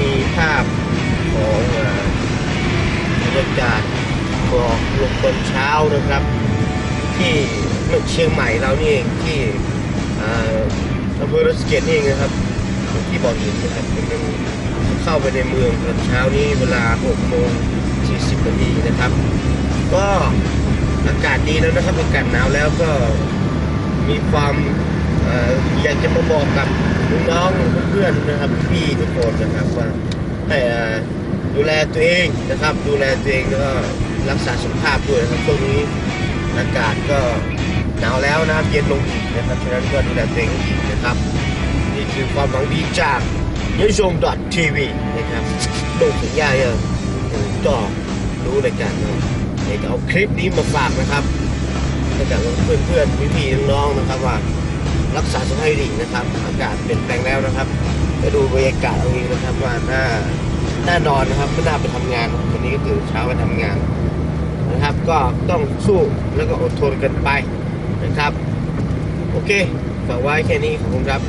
มีภาพของบรรยากาศขอกลมตอนเช้านะครับ ที่เมืองเชียงใหม่เรานี่เองที่อำเภอรัสเกตนี่เองนะครับ ที่บ่อหินนะครับเข้าไปในเมืองตอนเช้านี้เวลา6โมง40นาทีนะครับ ก็อากาศดีแล้วนะครับอากาศหนาวแล้วก็มีความอยากจะมาบอกกับน้อง พื่อนๆนะครับพี่ทุกคนนะครับว่าให้ดูแลตัวเองนะครับ ดูแลตัวเองแล้วก็รักษาสุขภาพด้วยนะครับช่วงนี้อากาศก็หนาวแล้วนะครับเย็นลงอีกนะครับฉะนั้นก็ดูแลตัวเองให้ดีนะครับนี่คือความหวังดีจากยชงดอททีวีนะครับลงสัญญาเนี่ยก็รู้รายการเราอยากเอาคลิปนี้มาฝากนะครับให้กับเพื่อนเพื่อนๆพี่ๆน้องๆนะครับว่า รักษาสุขภาพดีนะครับอากาศเปลี่ยนแปลงแล้วนะครับไปดูบรรยากาศตรงนี้นะครับว่าหน้าหน้านอนนะครับไม่น่าไปทำงานวันนี้ก็ตื่นเช้าไปทำงานนะครับ ก็ต้องสู้แล้วก็อดทนกันไปนะครับ โอเคฝากไว้แค่นี้ขอบคุณครับ